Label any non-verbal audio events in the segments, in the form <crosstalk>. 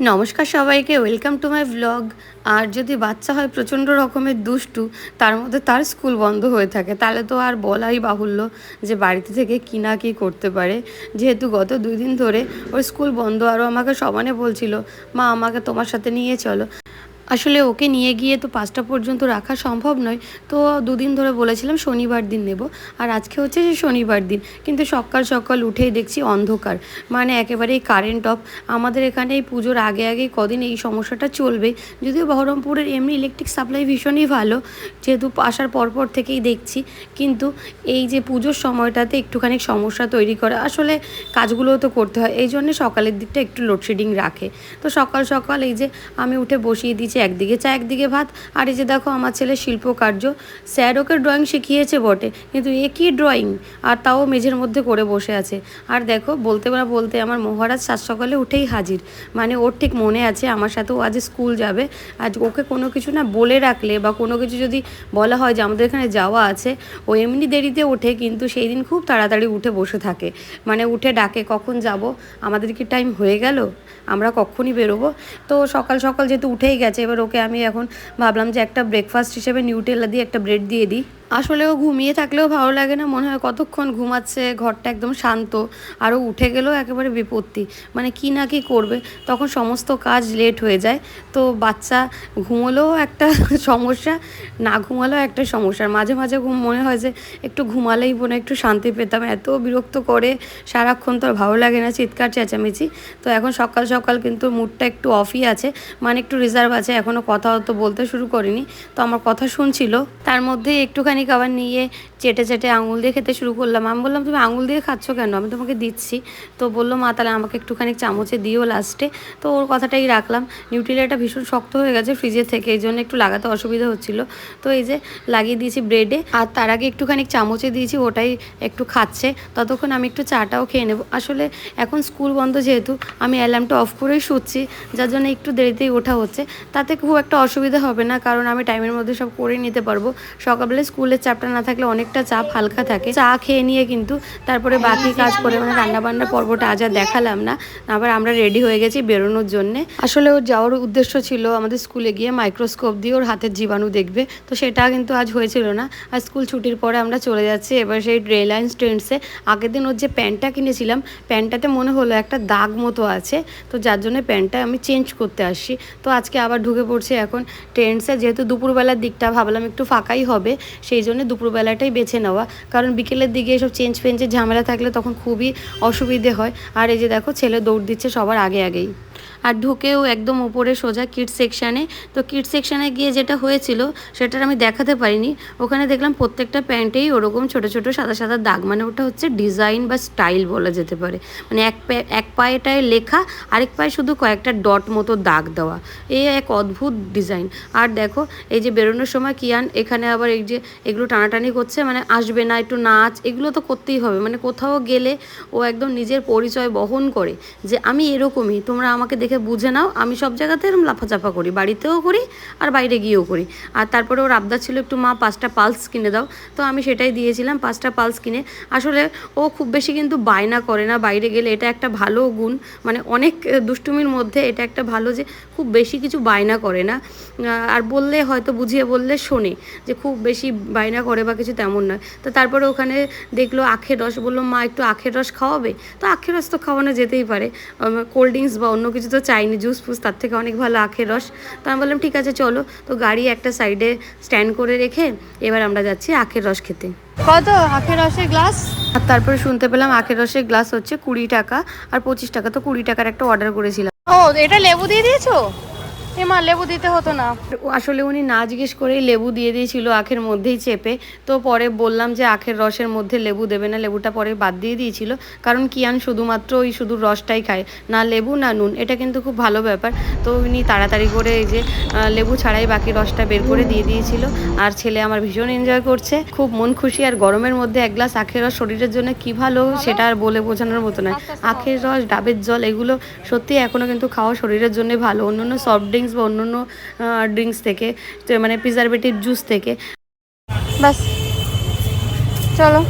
নমস্কার সবাইকে welcome to my blog আর যদি বাচ্চা হয় প্রচণ্ড রকমের দুষ্টু, তার মধ্যে তার স্কুল বন্ধ হয়ে থাকে, তাহলে তো আর বলাই বাহুল্য যে বাড়িতে থেকে কী না কী করতে পারে। যেহেতু গত দুই দিন ধরে ওর স্কুল বন্ধ, আরও আমাকে সমানে বলছিল, মা, আমাকে তোমার সাথে নিয়ে চলো। আসলে ওকে নিয়ে গিয়ে তো পাঁচটা পর্যন্ত রাখা সম্ভব নয়, তো দুদিন ধরে বলেছিলাম শনিবার দিন নেব, আর আজকে হচ্ছে যে শনিবার দিন, কিন্তু সকাল সকাল উঠেই দেখছি অন্ধকার মানে একেবারেই কারেন্ট অফ আমাদের এখানে এই পুজোর আগে আগে কদিন এই সমস্যাটা চলবে, যদিও বহরমপুরের এমনি ইলেকট্রিক সাপ্লাই ভীষণই ভালো, যেহেতু আসার পরপর থেকেই দেখছি, কিন্তু এই যে পুজোর সময়টাতে একটুখানি সমস্যা তৈরি করে, আসলে কাজগুলোও তো করতে হয়, এই জন্যে সকালের দিকটা একটু লোডশেডিং রাখে। তো সকাল সকাল এই যে আমি উঠে বসিয়ে দিয়েছি একদিকে চা, একদিকে ভাত। আর এই যে দেখো আমার ছেলে শিল্পকার্য, স্যার ওকে ড্রয়িং শিখিয়েছে বটে, কিন্তু এ কী ড্রয়িং আর তাও মেঝের মধ্যে করে বসে আছে। আর দেখো, বলতে না বলতে আমার মহারাজ সাত সকালে উঠেই হাজির। মানে ওর ঠিক মনে আছে, আমার সাথেও আজ স্কুল যাবে। আজ ওকে কোনো কিছু না বলে রাখলে বা কোনো কিছু যদি বলা হয় যে আমাদের এখানে যাওয়া আছে, ও এমনি দেরিতে ওঠে, কিন্তু সেই দিন খুব তাড়াতাড়ি উঠে বসে থাকে। মানে উঠে ডাকে, কখন যাব? আমাদের কি টাইম হয়ে গেল? আমরা কখনই বেরোবো? তো সকাল সকাল যেহেতু উঠেই গেছে এবার ওকে আমি এখন ভাবলাম যে একটা ব্রেকফাস্ট হিসেবে নিউটেলা দিয়ে একটা ব্রেড দিয়ে দিই। আসলে ও ঘুমিয়ে থাকলেও ভালো লাগে না, মনে হয় কতক্ষণ ঘুমাচ্ছে, ঘরটা একদম শান্ত আরও উঠে গেলেও একেবারে বিপত্তি। মানে কি না কি করবে? তখন সমস্ত কাজ লেট হয়ে যায়। তো বাচ্চা ঘুমোলেও একটা <laughs> সমস্যা, না ঘুমালেও একটা সমস্যা। মাঝে মাঝে ঘুম মনে হয় যে একটু ঘুমালেই বোনে একটু শান্তি পেতাম। এত বিরক্ত করে সারাক্ষণ তো আর ভালো লাগে না, চিৎকার, চেঁচামেচি। তো এখন সকাল সকাল কিন্তু মুডটা একটু অফই আছে। মানে একটু রিজার্ভ আছে। এখনও কথা তো বলতে শুরু করিনি। তো আমার কথা শুনছিল। তার মধ্যে একটুখানি খাবার নিয়ে চেটে চেটে আঙুল দিয়ে খেতে শুরু করলাম। আমি বললাম, তুমি আঙুল দিয়ে খাচ্ছ কেন? আমি তোমাকে দিচ্ছি। তো বলল, মা, তাহলে আমাকে একটুখানি চামচে দিও লাস্টে তো ওর কথাটাই রাখলাম। নিউট্রিলাটা ভীষণ শক্ত হয়ে গেছে ফ্রিজের থেকে, এই জন্য একটু লাগাতে অসুবিধা হচ্ছিল। তো এই যে লাগিয়ে দিয়েছি ব্রেডে আর তার আগে একটুখানি চামচে দিয়েছি, ওটাই একটু খাচ্ছে। ততক্ষণ আমি একটু চাটাও খেয়ে নেব। আসলে এখন স্কুল বন্ধ যেহেতু, আমি অ্যালার্মটা অফ করেই শুচ্ছি, যার জন্য একটু দেরিতেই ওঠা হচ্ছে। তাতে খুব একটা অসুবিধা হবে না, কারণ আমি টাইমের মধ্যে সব করে নিতে পারব। সকালবেলা স্কুলের চাপটা না থাকলে অনেকটা চাপ হালকা থাকে। চা খেয়ে নিয়ে কিন্তু তারপরে বাকি কাজ করে মানে রান্না বান্নার পর্বটা আজ আর দেখালাম না। আবার আমরা রেডি হয়ে গেছি বেরোনোর জন্যে। আসলে ওর যাওয়ার উদ্দেশ্য ছিল আমাদের স্কুলে গিয়ে মাইক্রোস্কোপ দিয়ে ওর হাতের জীবাণু দেখবে। তো সেটা কিন্তু আজ হয়েছিল না। আর স্কুল ছুটির পরে আমরা চলে যাচ্ছি এবার সেই রিলায়েন্স ট্রেন্ডসে আগের দিন ওর যে প্যান্টটা কিনেছিলাম, প্যান্টটাতে মনে হলো একটা দাগ মতো আছে। তো যার জন্য প্যান্টটা আমি চেঞ্জ করতে আসছি। তো আজকে আবার ঢুকে পড়ছি এখন। ট্রেন্ডসে যেহেতু দুপুরবেলার দিকটা ভাবলাম একটু ফাঁকাই হবে, সেই জন্য দুপুরবেলাটাই বেছে নেওয়া। কারণ বিকেলের দিকে এসব চেঞ্জ ফেঞ্চের ঝামেলা থাকলে তখন খুবই অসুবিধে হয়। আর এই যে দেখো, ছেলে দৌড় দিচ্ছে সবার আগে আগেই। আর ঢুকেও একদম উপরে সোজা কিড সেকশানে তো কিড সেকশানে গিয়ে যেটা হয়েছিল, সেটার আমি দেখাতে পারিনি। ওখানে দেখলাম প্রত্যেকটা প্যান্টেই ওরকম ছোট ছোট সাদা সাদা দাগ। মানে ওটা হচ্ছে ডিজাইন বা স্টাইল বলা যেতে পারে। মানে এক পায়ে এক পায়েটায় লেখা, আরেক পায়ে শুধু কয়েকটা ডট মতো দাগ দেওয়া। এই এক অদ্ভুত ডিজাইন আর দেখো, এই যে বেরোনোর সময় কিয়ান, এখানে আবার এই যে এগুলো টানাটানি করছে মানে আসবে না, একটু নাচ, এগুলো তো করতেই হবে। মানে কোথাও গেলে ও একদম নিজের পরিচয় বহন করে যে আমি এরকমই, তোমরা আমাকে দেখে বুঝে নাও, আমি সব জায়গাতে এরকম লাফাচাপা করি, বাড়িতেও করি আর বাইরে গিয়েও করি। আর তারপরে ওর আবদার ছিল একটু, মা, পাঁচটা পালস কিনে দাও। তো আমি সেটাই দিয়েছিলাম, পাঁচটা পালস কিনে। আসলে ও খুব বেশি কিন্তু বায়না করে না, বাইরে গেলে এটা একটা ভালো গুণ। মানে অনেক দুষ্টুমির মধ্যে এটা একটা ভালো যে খুব বেশি কিছু বায়না করে না। আর বললে, হয়তো বুঝিয়ে বললে শোনে যে খুব বেশি বায়না করে বা কিছু তেমন নয়। তো তারপরে ওখানে দেখল আখের রস, বলল, মা, একটু আখের রস খাওয়াবে? তো আখের রস তো খাওয়ানো যেতেই পারে। কোল্ড ড্রিঙ্কস বা অন্য কিছু তো চাইনি জুস ফুস তার থেকে অনেক ভালো আখের রস। তো আমি বললাম ঠিক আছে চলো। তো গাড়ি একটা সাইডে স্ট্যান্ড করে রেখে এবার আমরা যাচ্ছি আখের রস খেতে। কত? আখের রসের গ্লাস আর তারপরে শুনতে পেলাম আখের রসের গ্লাস হচ্ছে কুড়ি টাকা আর পঁচিশ টাকা তো কুড়ি টাকার একটা অর্ডার করেছিলাম। ও এটা লেবু দিয়ে দিয়েছ? এ মা লেবু দিতে হতো না। আসলে উনি না জিজ্ঞেস করেই লেবু দিয়ে দিয়েছিল আখের মধ্যেই চেপে। তো পরে বললাম যে আখের রসের মধ্যে লেবু দেবে না লেবুটা পরে বাদ দিয়ে দিয়েছিল। কারণ কিয়ান শুধুমাত্র ওই শুধু রসটাই খায় না লেবু না নুন। এটা কিন্তু খুব ভালো ব্যাপার। তো উনি তাড়াতাড়ি করে এই যে লেবু ছাড়াই বাকি রসটা বের করে দিয়ে দিয়েছিল। আর ছেলে আমার ভীষণ এনজয় করছে। খুব মন খুশি আর গরমের মধ্যে এক গ্লাস আখের রস শরীরের জন্য কি ভালো সেটা আর বলে বোঝানোর মতো নয়। আখের রস ডাবের জল এগুলো সত্যি এখনও কিন্তু খাওয়া শরীরের জন্য ভালো। অন্য অন্য সফট ড্রিঙ্কস বা অন্য অন্য ড্রিঙ্কস থেকে মানে প্রিজারভেটিভ জুস থেকে। বাস। চলো।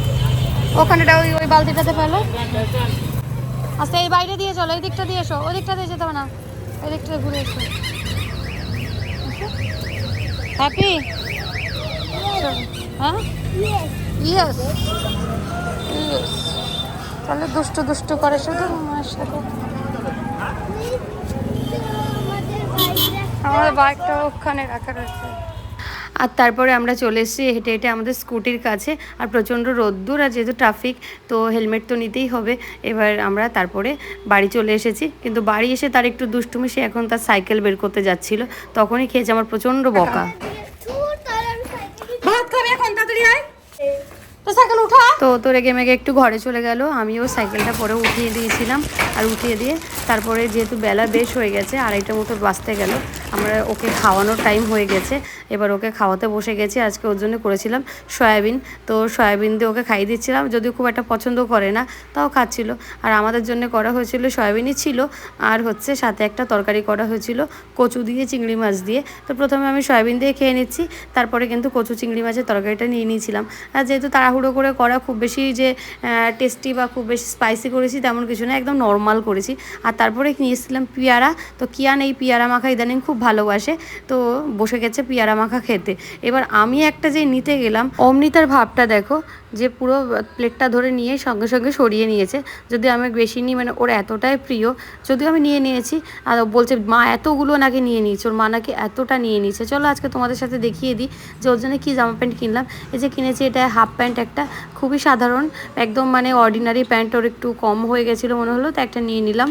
ওখানেটা ওই ওই বালতিটাতে ফেলো। আচ্ছা এই বাইরে দিয়ে চলো, এই দিকটা দিয়ে এসো। ওই দিকটা দিয়ে যেতে হবে না। এদিকটা ঘুরে এসো। হ্যাপি? হ্যাঁ? ইয়েস। ইয়েস। তাহলে দুষ্টু দুষ্টু করে শুধু মায়ের সাথে। আমার বাইকটা ওখানে রাখা রয়েছে। আর তারপরে আমরা চলে এসেছি হেঁটে হেঁটে আমাদের স্কুটির কাছে আর প্রচণ্ড রোদ্দুর আর যেহেতু ট্রাফিক তো হেলমেট তো নিতেই হবে। এবার আমরা তারপরে বাড়ি চলে এসেছি কিন্তু বাড়ি এসে তার একটু দুষ্টুমি সে এখন তার সাইকেল বের করতে যাচ্ছিল। তখনই খেয়েছে আমার প্রচণ্ড বকা। ভাত খাবে এখন তাড়াতাড়ি আয়। তো সাইকেল উঠা। তো তো রেগে মেগে একটু ঘরে চলে গেল আমিও সাইকেলটা পরে উঠিয়ে দিয়েছিলাম আর উঠিয়ে দিয়ে তারপরে যেহেতু বেলা বেশ হয়ে গেছে আড়াইটা মতো বাঁচতে গেল আমরা ওকে খাওয়ানোর টাইম হয়ে গেছে। এবার ওকে খাওয়াতে বসে গেছি, আজকে ওর জন্য করেছিলাম সয়াবিন। তো সয়াবিন দিয়ে ওকে খাইয়ে দিচ্ছিলাম, যদিও খুব একটা পছন্দ করে না, তাও খাচ্ছিল। আর আমাদের জন্য করা হয়েছিল সয়াবিনই ছিল, আর হচ্ছে সাথে একটা তরকারি করা হয়েছিল, কচু দিয়ে চিংড়ি মাছ দিয়ে। তো প্রথমে আমি সয়াবিন দিয়ে খেয়ে নিচ্ছি, তারপরে কিন্তু কচু চিংড়ি মাছের তরকারিটা নিয়ে নিয়েছিলাম। আর যেহেতু তাড়াহুড়ো করে করা, খুব বেশি যে টেস্টি বা খুব বেশি স্পাইসি করেছি তেমন কিছু না, একদম নর্মাল করেছি। আর তারপরে নিয়েছিলাম পেয়ারা। তো কিয়ান এই পেয়ারা মাখা ইদানিং খুব ভালোবাসে, তো বসে গেছে পেয়ারা মাখা খেতে। এবার আমি একটা যে নিতে গেলাম অমনি তার ভাবটা দেখো, যে পুরো প্লেটটা ধরে নিয়ে সঙ্গে সঙ্গে সরিয়ে নিয়েছে। যদি আমি বেশি নিই মানে ওর এতটাই প্রিয়, যদিও আমি নিয়ে নিয়েছি। আর বলছে, মা, এতগুলো নাকি নিয়ে নিয়েছে, ওর মা নাকি এতটা নিয়ে নিয়েছে। চলো আজকে তোমাদের সাথে দেখিয়ে দিই, যে ওর জন্য কী জামা প্যান্ট কিনলাম। এই যে কিনেছি, এটা হাফ প্যান্ট একটা, খুবই সাধারণ, একদম মানে অর্ডিনারি প্যান্ট, ওর একটু কম হয়ে গেছিল মনে হলো, তো একটা নিয়ে নিলাম।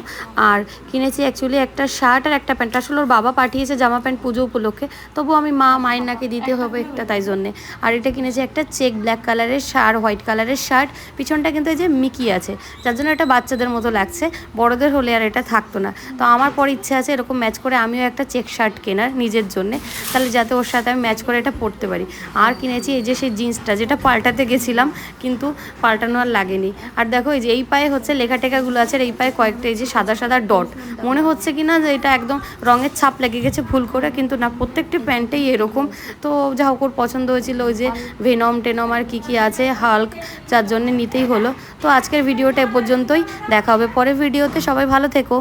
আর কিনেছি অ্যাকচুয়ালি একটা শার্ট আর একটা প্যান্ট। আসলে ওর বাবা পাঠিয়েছে জামা প্যান্ট পুজো উপলক্ষে। তবু আমি মা, মায়ের নাকি দিতে হবে একটা তাই জন্যে। আর এটা কিনেছি একটা চেক ব্ল্যাক কালারের শার্ট হোয়াইট কালারের শার্ট। পিছনটা কিন্তু এই যে মিকি আছে। যার জন্য এটা বাচ্চাদের মতো লাগছে। বড়দের হলে আর এটা থাকতো না। তো আমার পর ইচ্ছে আছে এরকম ম্যাচ করে আমিও একটা চেক শার্ট কেনার নিজের জন্যে। তাহলে যাতে ওর সাথে আমি ম্যাচ করে এটা পরতে পারি। আর কিনেছি এই যে সেই জিন্সটা, যেটা পাল্টাতে গেছিলাম, কিন্তু পাল্টানো আর লাগেনি। আর দেখো এই যে এই পায়ে হচ্ছে লেখা টেখাগুলো আছে, আর এই পায়ে কয়েকটা এই যে সাদা সাদা ডট। মনে হচ্ছে কি না যে এটা একদম রঙের ছাপ লেগে গেছে ভুল করে, কিন্তু না, প্রত্যেকটি প্যান্টেই এরকম। তো যা হোক ওর পছন্দ হয়েছিল ওই যে ভেনম টেনম আর কী কী আছে হাল্ক যার জন্যে নিতেই হলো। তো আজকের ভিডিওটা এ পর্যন্তই। দেখা হবে পরের ভিডিওতে। সবাই ভালো থেকো।